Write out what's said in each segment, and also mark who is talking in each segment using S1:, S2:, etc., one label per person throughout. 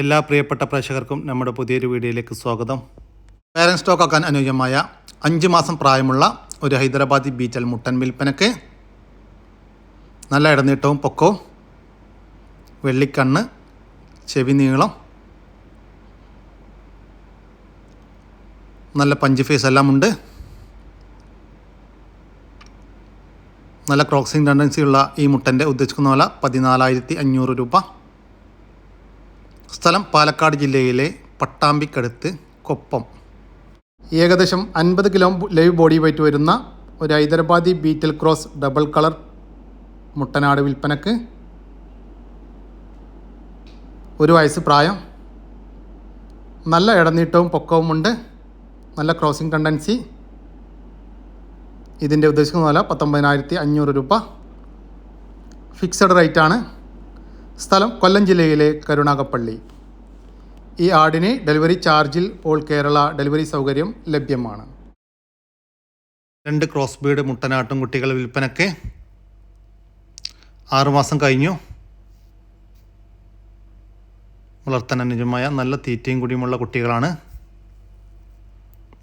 S1: എല്ലാ പ്രിയപ്പെട്ട പ്രേക്ഷകർക്കും നമ്മുടെ പുതിയൊരു വീഡിയോയിലേക്ക് സ്വാഗതം. പാരൻസ് സ്റ്റോക്ക് ആക്കാൻ അനുയോജ്യമായ അഞ്ച് മാസം പ്രായമുള്ള ഒരു ഹൈദരാബാദി ബീറ്റൽ മുട്ടൻ വിൽപ്പനയ്ക്ക് നല്ല ഇടനീട്ടവും പൊക്കവും വെള്ളിക്കണ്ണ് ചെവി നീളം നല്ല പഞ്ച് ഫേസ് എല്ലാം ഉണ്ട്. നല്ല ക്രോക്സിംഗ് ടെൻഡൻസി ഉള്ള ഈ മുട്ടന്റെ ഉദ്ദേശിക്കുന്ന വില പതിനാലായിരത്തി അഞ്ഞൂറ് രൂപ. സ്ഥലം പാലക്കാട് ജില്ലയിലെ പട്ടാമ്പിക്കടുത്ത് കൊപ്പം. ഏകദേശം അൻപത് കിലോ ലൈവ് ബോഡി വെയിറ്റ് വരുന്ന ഒരു Hyderabadi Beetal cross double colour മുട്ടനാട് വിൽപ്പനക്ക് ഒരു വയസ്സ് പ്രായം. നല്ല ഇടനീട്ടവും പൊക്കവുമുണ്ട് നല്ല ക്രോസിംഗ് ടെൻഡൻസി. ഇതിന്റെ ഉദ്ദേശിക്കുന്ന വില പത്തൊമ്പതിനായിരത്തി അഞ്ഞൂറ് രൂപ. ഫിക്സഡ് റേറ്റാണ്. സ്ഥലം കൊല്ലം ജില്ലയിലെ കരുണാകപ്പള്ളി. ഈ ആടിന് ഡെലിവറി ചാർജിൽ ഓൾ കേരള ഡെലിവറി സൗകര്യം ലഭ്യമാണ്. രണ്ട് ക്രോസ് ബീഡ് മുട്ടനാട്ടും കുട്ടികൾ വിൽപ്പനയ്ക്ക് ആറുമാസം കഴിഞ്ഞു. വളർത്താൻ അനുജമായ നല്ല തീറ്റയും കുടിയുമുള്ള കുട്ടികളാണ്.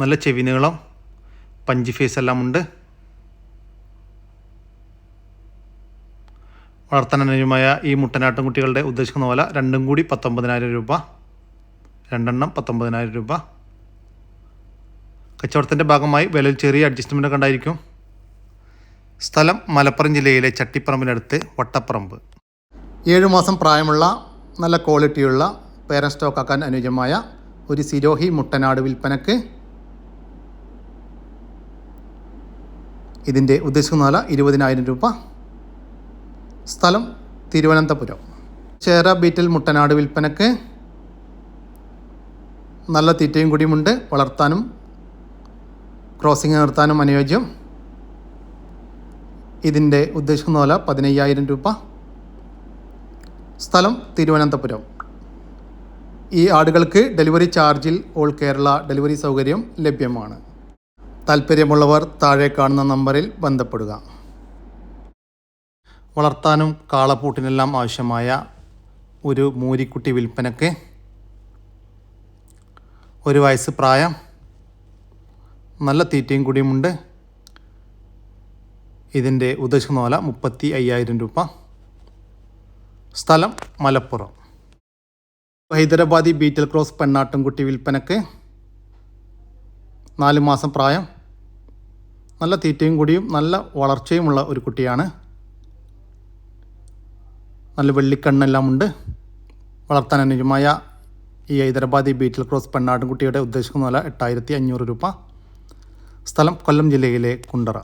S1: നല്ല ചെവിനുകളും പഞ്ച് ഫേസ് എല്ലാം ഉണ്ട്. വളർത്താൻ അനുയോജ്യമായ ഈ മുട്ടനാട്ടും കുട്ടികളുടെ ഉദ്ദേശിക്കുന്ന പോലെ രണ്ടും കൂടി പത്തൊമ്പതിനായിരം രൂപ. രണ്ടെണ്ണം പത്തൊമ്പതിനായിരം രൂപ. കച്ചവടത്തിന്റെ ഭാഗമായി വിലയിൽ ചെറിയ അഡ്ജസ്റ്റ്മെന്റ് കണ്ടായിരിക്കും സ്ഥലം മലപ്പുറം ജില്ലയിലെ ചട്ടിപ്പറമ്പിനടുത്ത് വട്ടപ്പറമ്പ്. ഏഴു മാസം പ്രായമുള്ള നല്ല ക്വാളിറ്റിയുള്ള പേരൻ സ്റ്റോക്ക് ആക്കാൻ അനുയോജ്യമായ ഒരു സിരോഹി മുട്ടനാട് വിൽപ്പനക്ക് ഇതിന്റെ ഉദ്ദേശിക്കുന്ന വില ഇരുപതിനായിരം രൂപ. സ്ഥലം തിരുവനന്തപുരം. ചേര ബീറ്റൽ മുട്ടനാട് വിൽപ്പനക്ക് നല്ല തീറ്റയും കൂടിയുമുണ്ട്. വളർത്താനും ക്രോസിംഗ് നിർത്താനും അനുയോജ്യം. ഇതിന്റെ ഉദ്ദേശിക്കുന്ന വില പതിനയ്യായിരം രൂപ. സ്ഥലം തിരുവനന്തപുരം. ഈ ആടുകൾക്ക് ഡെലിവറി ചാർജിൽ ഓൾ കേരള ഡെലിവറി സൗകര്യം ലഭ്യമാണ്. താല്പര്യമുള്ളവർ താഴെ കാണുന്ന നമ്പറിൽ ബന്ധപ്പെടുക. വളർത്താനും കാളപ്പൂട്ടിനെല്ലാം ആവശ്യമായ ഒരു മൂരിക്കുട്ടി വിൽപ്പനക്ക് ഒരു വയസ്സ് പ്രായം നല്ല തീറ്റയും കൂടിയുമുണ്ട്. ഇതിന്റെ ഉദ്ദേശിക്കുന്ന മുപ്പത്തി അയ്യായിരം രൂപ. സ്ഥലം മലപ്പുറം. ഹൈദരാബാദി ബീറ്റൽ ക്രോസ് പെണ്ണാട്ടുംകുട്ടി വിൽപ്പനക്ക് നാല് മാസം പ്രായം. നല്ല തീറ്റയും കൂടിയും നല്ല വളർച്ചയുമുള്ള ഒരു കുട്ടിയാണ്. നല്ല വെള്ളിക്കണ്ണെല്ലാം ഉണ്ട് വളർത്താൻ അനുയോജ്യമായ ഈ ഹൈദരാബാദി ബീറ്റിൽ ക്രോസ് പെണ്ണാട്ടും കുട്ടിയുടെ ഉദ്ദേശിക്കുന്ന വില എട്ടായിരത്തി അഞ്ഞൂറ് രൂപ. സ്ഥലം കൊല്ലം ജില്ലയിലെ കുണ്ടറ.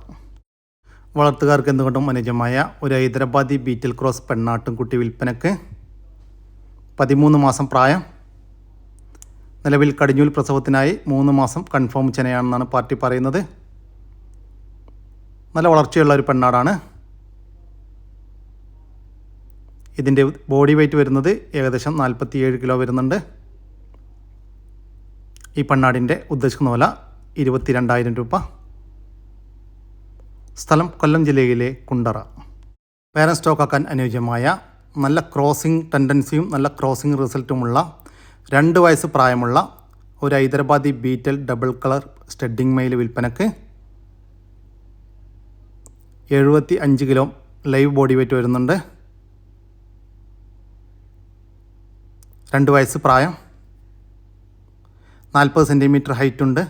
S1: വളർത്തുകാർക്ക് എന്തുകൊണ്ടും അനുജമായ ഒരു ഹൈദരാബാദി ബീറ്റിൽ ക്രോസ് പെണ്ണാട്ടും കുട്ടി വിൽപ്പനക്ക് പതിമൂന്ന് മാസം പ്രായം. നിലവിൽ കടിഞ്ഞൂൽ പ്രസവത്തിനായി മൂന്ന് മാസം കൺഫേം ചെനയാണെന്നാണ് പാർട്ടി പറയുന്നത്. നല്ല വളർച്ചയുള്ള ഒരു പെണ്ണാടാണ്. ഇതിന്റെ ബോഡി വെയ്റ്റ് വരുന്നത് ഏകദേശം നാൽപ്പത്തിയേഴ് കിലോ വരുന്നുണ്ട്. ഈ പണ്ണാടിന്റെ ഉദ്ദേശിക്കുന്ന വില ഇരുപത്തിരണ്ടായിരം രൂപ. സ്ഥലം കൊല്ലം ജില്ലയിലെ കുണ്ടറ. പേരൻ സ്റ്റോക്കാക്കാൻ അനുയോജ്യമായ നല്ല ക്രോസിംഗ് ടെൻഡൻസിയും നല്ല ക്രോസിംഗ് റിസൾട്ടുമുള്ള രണ്ട് വയസ്സ് പ്രായമുള്ള ഒരു Hyderabadi Beetal double colour standing male വിൽപ്പനക്ക് എഴുപത്തി അഞ്ച് കിലോ ലൈവ് ബോഡി വെയ്റ്റ് വരുന്നുണ്ട്. രണ്ട് വയസ്സ് പ്രായം നാൽപ്പത് സെന്റിമീറ്റർ ഹൈറ്റ് ഉണ്ട്.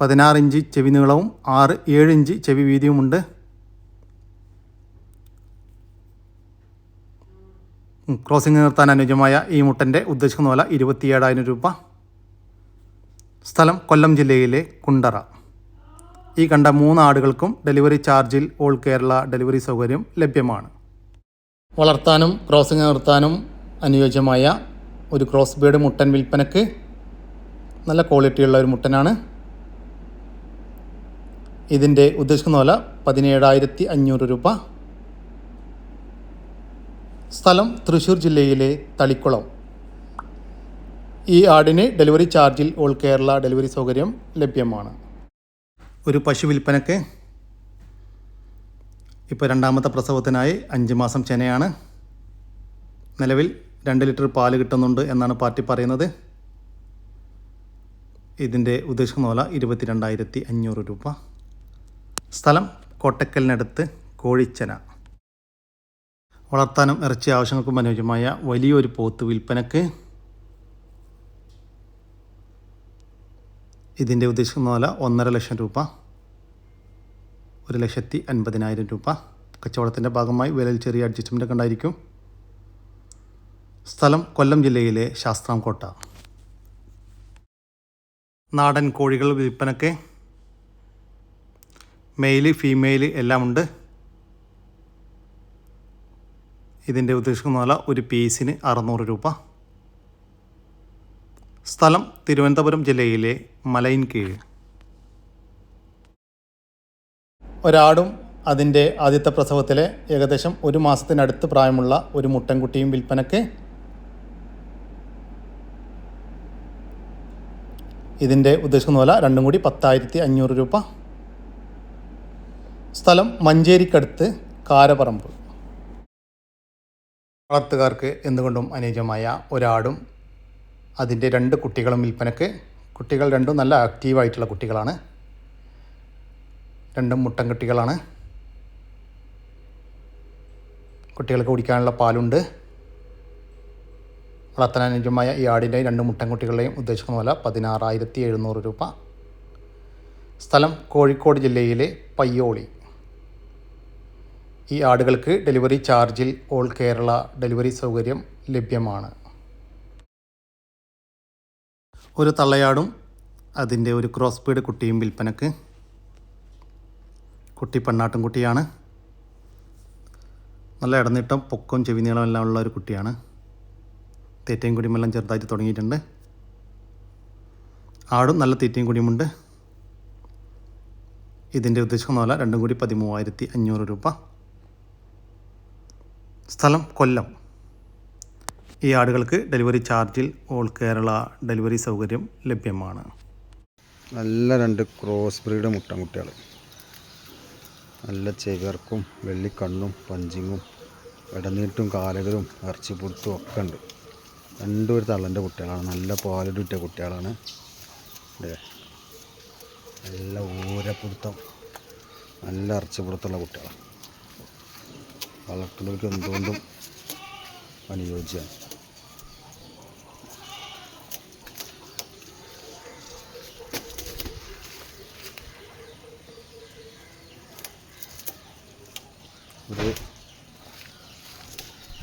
S1: പതിനാറ് ഇഞ്ച് ചെവി നീളവും ആറ് ഏഴ് ഇഞ്ച് ചെവി വീതിയുമുണ്ട് ക്രോസിംഗ് നിർത്താൻ അനുയോജ്യമായ ഈ മുട്ടന്റെ ഉദ്ദേശിക്കുന്ന വില ഇരുപത്തിയേഴായിരം രൂപ. സ്ഥലം കൊല്ലം ജില്ലയിലെ കുണ്ടറ. ഈ കണ്ട മൂന്ന് ആടുകൾക്കും ഡെലിവറി ചാർജിൽ ഓൾ കേരള ഡെലിവറി സൗകര്യം ലഭ്യമാണ്. വളർത്താനും ക്രോസിംഗ് നിർത്താനും അനുയോജ്യമായ ഒരു ക്രോസ് ബേഡ് മുട്ടൻ വിൽപ്പനക്ക് നല്ല ക്വാളിറ്റിയുള്ള ഒരു മുട്ടനാണ്. ഇതിന്റെ ഉദ്ദേശിക്കുന്ന വില പതിനേഴായിരത്തി അഞ്ഞൂറ് രൂപ. സ്ഥലം തൃശ്ശൂർ ജില്ലയിലെ തളിക്കുളം. ഈ ആടിന് ഡെലിവറി ചാർജിൽ ഓൾ കേരള ഡെലിവറി സൗകര്യം ലഭ്യമാണ്. ഒരു പശു വിൽപ്പനക്ക് ഇപ്പോൾ രണ്ടാമത്തെ പ്രസവത്തിനായി അഞ്ച് മാസം ചെനയാണ്. നിലവിൽ രണ്ട് ലിറ്റർ പാൽ കിട്ടുന്നുണ്ട് എന്നാണ് പാർട്ടി പറയുന്നത്. ഇതിന്റെ ഉദ്ദേശിക്കുന്ന വില ഇരുപത്തിരണ്ടായിരത്തി അഞ്ഞൂറ് രൂപ. സ്ഥലം കോട്ടക്കലിനടുത്ത് കോഴിച്ചന. വളർത്താനും ഇറച്ചി ആവശ്യങ്ങൾക്കും അനുയോജ്യമായ വലിയൊരു പോത്ത് വിൽപ്പനക്ക് ഇതിന്റെ ഉദ്ദേശിക്കുന്ന വില ഒന്നര ലക്ഷം രൂപ. ഒരു ലക്ഷത്തി അൻപതിനായിരം രൂപ. കച്ചവടത്തിന്റെ ഭാഗമായി വിലയിൽ ചെറിയ അഡ്ജസ്റ്റ്മെന്റ് ഒക്കെ ഉണ്ടായിരിക്കും. സ്ഥലം കൊല്ലം ജില്ലയിലെ ശാസ്താംകോട്ട നാടൻ കോഴികൾ വിൽപ്പനക്ക് മെയിൽ ഫീമെയിൽ എല്ലാം ഉണ്ട് ഇതിന്റെ ഉദ്ദേശിക്കുന്ന വില ഒരു പീസിന് അറുന്നൂറ് രൂപ. സ്ഥലം തിരുവനന്തപുരം ജില്ലയിലെ മലയിൻ കീഴ്. ഒരാടും അതിന്റെ ആദ്യത്തെ പ്രസവത്തിലെ ഏകദേശം ഒരു മാസത്തിനടുത്ത് പ്രായമുള്ള ഒരു മുട്ടൻകുട്ടിയും വിൽപ്പനക്ക് ഇതിന്റെ ഉദ്ദേശിക്കുന്ന വില രണ്ടും കൂടി പത്തായിരത്തി അഞ്ഞൂറ് രൂപ. സ്ഥലം മഞ്ചേരിക്കടുത്ത് കാരപറമ്പ്. വളർത്തുകാർക്ക് എന്തുകൊണ്ടും അനുയോജ്യമായ ഒരാടും അതിന്റെ രണ്ട് കുട്ടികളും വിൽപ്പനക്ക്. കുട്ടികൾ രണ്ടും നല്ല ആക്റ്റീവായിട്ടുള്ള കുട്ടികളാണ്. രണ്ടും മുട്ടൻ കുട്ടികളാണ്. കുട്ടികൾക്ക് കുടിക്കാനുള്ള പാലുണ്ട്. വളർത്താൻ അനുയോജ്യമായ ഈ ആടിന്റെ രണ്ട് മുട്ടൻകുട്ടികളുടെയും ഉദ്ദേശിക്കുന്ന വില പതിനാറായിരത്തി എഴുന്നൂറ് രൂപ. സ്ഥലം കോഴിക്കോട് ജില്ലയിലെ പയ്യോളി. ഈ ആടുകൾക്ക് ഡെലിവറി ചാർജിൽ ഓൾ കേരള ഡെലിവറി സൗകര്യം ലഭ്യമാണ്. ഒരു തള്ളയാടും അതിന്റെ ഒരു ക്രോസ് ബീഡ് കുട്ടിയും വിൽപ്പനക്ക്. കുട്ടി പെണ്ണാട്ടും കുട്ടിയാണ്. നല്ല ഇടനീട്ടം പൊക്കവും ചെവിനീളം എല്ലാം ഉള്ള ഒരു കുട്ടിയാണ്. തീറ്റയും കുടിയുമെല്ലാം ചെറുതായിട്ട് തുടങ്ങിയിട്ടുണ്ട്. ആടും നല്ല തീറ്റയും കുടിയുമുണ്ട് ഇതിന്റെ ഉദ്ദേശിക്കുന്ന പോലെ രണ്ടും കൂടി പതിമൂവായിരത്തി അഞ്ഞൂറ് രൂപ. സ്ഥലം കൊല്ലം. ഈ ആടുകൾക്ക് ഡെലിവറി ചാർജിൽ ഓൾ കേരള ഡെലിവറി സൗകര്യം ലഭ്യമാണ്.
S2: നല്ല രണ്ട് ക്രോസ് ബ്രീഡ് മുട്ടൻകുട്ടികൾ നല്ല ചെവിയർക്കും വെള്ളിക്കണ്ണും പഞ്ചിങ്ങും ഇടനീട്ടും കാലകരും ഇറച്ചിപ്പുറത്തും ഒക്കെ ഉണ്ട്. രണ്ടും ഒരു തള്ളന്റെ കുട്ടികളാണ്. നല്ല പാലിടിട്ട കുട്ടികളാണ്. നല്ല ഊരപ്പിടുത്തം. നല്ല ഇറച്ചിപ്പുറത്തുള്ള കുട്ടികളാണ്. വളർത്തുന്നവർക്ക് എന്തുകൊണ്ടും അനുയോജ്യമാണ്. ഒരു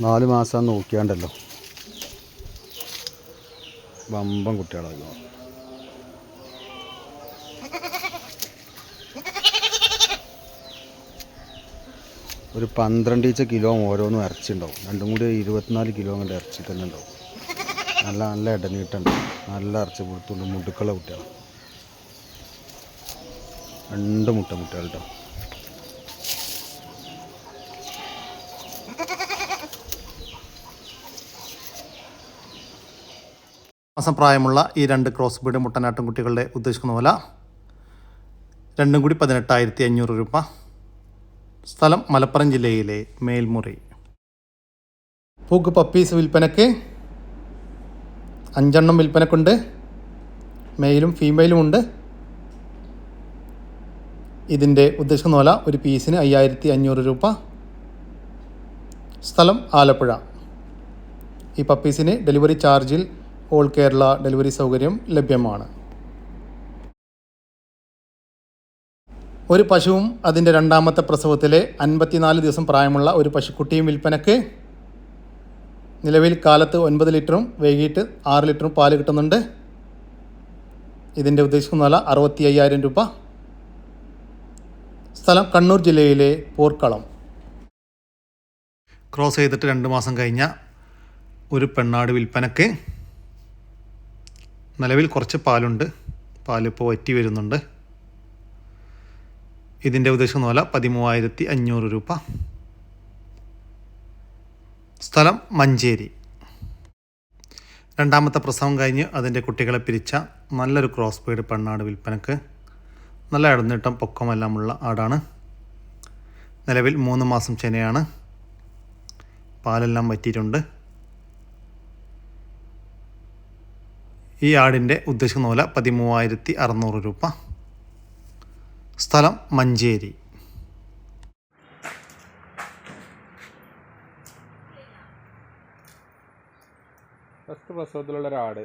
S2: നാല് മാസം നോക്കിയാണ്ടല്ലോ. വമ്പൻ കുട്ടികളൊക്കെ ഒരു പന്ത്രണ്ട് ഈച്ച കിലോ ഓരോന്നും ഇറച്ചിണ്ടാവും രണ്ടും കൂടി ഇരുപത്തിനാല് കിലോ കൊണ്ട് ഇറച്ചി തന്നെ ഉണ്ടാവും. നല്ല നല്ല ഇടനീട്ടുണ്ട് നല്ല ഇറച്ചി കൊടുത്തുണ്ട് മുടുക്കള കുട്ടികളാണ്. രണ്ട് മുട്ട മുട്ടകൾ
S1: മാസം പ്രായമുള്ള ഈ രണ്ട് ക്രോസ് ബീഡ് മുട്ടനാട്ടും കുട്ടികളുടെ ഉദ്ദേശിക്കുന്ന വില രണ്ടും കൂടി പതിനെട്ടായിരത്തി അഞ്ഞൂറ് രൂപ. സ്ഥലം മലപ്പുറം ജില്ലയിലെ മേൽമുറി. പൂക്ക് പപ്പീസ് വിൽപ്പനക്ക് അഞ്ചെണ്ണം വിൽപ്പനക്കുണ്ട്. മെയിലും ഫീമെയിലും ഉണ്ട്. ഇതിന്റെ ഉദ്ദേശിക്കുന്ന വില ഒരു പീസിന് അയ്യായിരത്തി അഞ്ഞൂറ് രൂപ. സ്ഥലം ആലപ്പുഴ. ഈ പപ്പീസിന് ഡെലിവറി ചാർജിൽ ഓൾ കേരള ഡെലിവറി സൗകര്യം ലഭ്യമാണ്. ഒരു പശുവും അതിന്റെ രണ്ടാമത്തെ പ്രസവത്തിലെ അൻപത്തിനാല് ദിവസം പ്രായമുള്ള ഒരു പശുക്കുട്ടിയും വിൽപ്പനക്ക് നിലവിൽ കാലത്ത് ഒൻപത് ലിറ്ററും വൈകിട്ട് ആറ് ലിറ്ററും പാൽ കിട്ടുന്നുണ്ട്. ഇതിന്റെ ഉദ്ദേശിക്കുന്ന വില അറുപത്തി അയ്യായിരം രൂപ. സ്ഥലം കണ്ണൂർ ജില്ലയിലെ പോർക്കളം. ക്രോസ് ചെയ്തിട്ട് രണ്ട് മാസം കഴിഞ്ഞ ഒരു പെണ്ണാട് വിൽപ്പനക്ക് നിലവിൽ കുറച്ച് പാലുണ്ട്. പാലിപ്പോൾ വറ്റി വരുന്നുണ്ട്. ഇതിന്റെ ഉദ്ദേശം പോലെ പതിമൂവായിരത്തി അഞ്ഞൂറ് രൂപ. സ്ഥലം മഞ്ചേരി. രണ്ടാമത്തെ പ്രസവം കഴിഞ്ഞ് അതിന്റെ കുട്ടികളെ പിരിച്ച നല്ലൊരു ക്രോസ് ബീഡ് പെണ്ണാട് വിൽപ്പനക്ക്. നല്ല ഇടനീട്ടം പൊക്കമെല്ലാമുള്ള ആടാണ്. നിലവിൽ മൂന്ന് മാസം ചെനയാണ് പാലെല്ലാം വറ്റിയിട്ടുണ്ട്. ഈ ആടിന്റെ ഉദ്ദേശിക്കുന്ന പോലെ പതിമൂവായിരത്തി അറുന്നൂറ് രൂപ. സ്ഥലം മഞ്ചേരി.
S3: ഫസ്റ്റ് പ്രസവത്തിലുള്ള ഒരാട്.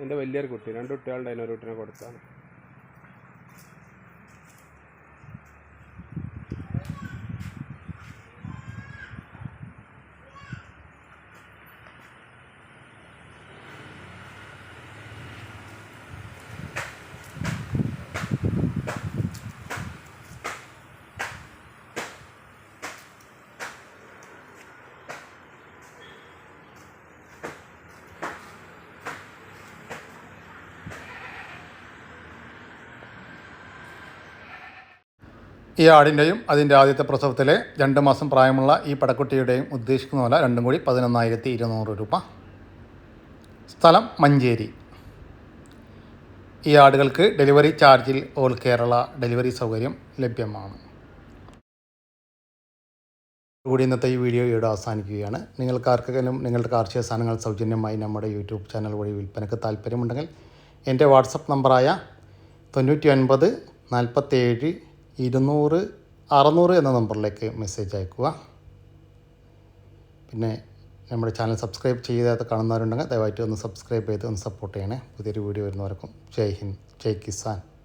S3: എന്റെ വലിയൊരു കുട്ടി. രണ്ട് കുട്ടികളുടെ അതിനൊരു കുട്ടിനെ കൊടുത്താണ്
S1: ഈ ആടിന്റെയും അതിന്റെ ആദ്യത്തെ പ്രസവത്തിലെ രണ്ട് മാസം പ്രായമുള്ള ഈ പടക്കുട്ടിയുടെയും ഉദ്ദേശിക്കുന്ന പോലെ രണ്ടും കൂടി പതിനൊന്നായിരത്തി ഇരുന്നൂറ് രൂപ. സ്ഥലം മഞ്ചേരി. ഈ ആടുകൾക്ക് ഡെലിവറി ചാർജിൽ ഓൾ കേരള ഡെലിവറി സൗകര്യം ലഭ്യമാണ്. കൂടി ഇന്നത്തെ ഈ വീഡിയോ ഇവിടെ അവസാനിക്കുകയാണ്. നിങ്ങൾക്ക് ആർക്കെങ്കിലും നിങ്ങളുടെ കാർഷിക സാധനങ്ങൾ സൗജന്യമായി നമ്മുടെ യൂട്യൂബ് ചാനൽ വഴി വിൽപ്പനയ്ക്ക് താല്പര്യമുണ്ടെങ്കിൽ എന്റെ വാട്സപ്പ് നമ്പറായ തൊണ്ണൂറ്റി ഒൻപത് നാൽപ്പത്തേഴ് ഇരുന്നൂറ് അറുന്നൂറ് എന്ന നമ്പറിലേക്ക് മെസ്സേജ് അയക്കുക. പിന്നെ നമ്മുടെ ചാനൽ സബ്സ്ക്രൈബ് ചെയ്യാതെ കാണുന്നവരുണ്ടെങ്കിൽ ദയവായിട്ട് ഒന്ന് സബ്സ്ക്രൈബ് ചെയ്ത് ഒന്ന് സപ്പോർട്ട് ചെയ്യണേ. പുതിയൊരു വീഡിയോ വരുന്നവർക്കും. ജയ് ഹിന്ദ് ജയ് കിസാൻ.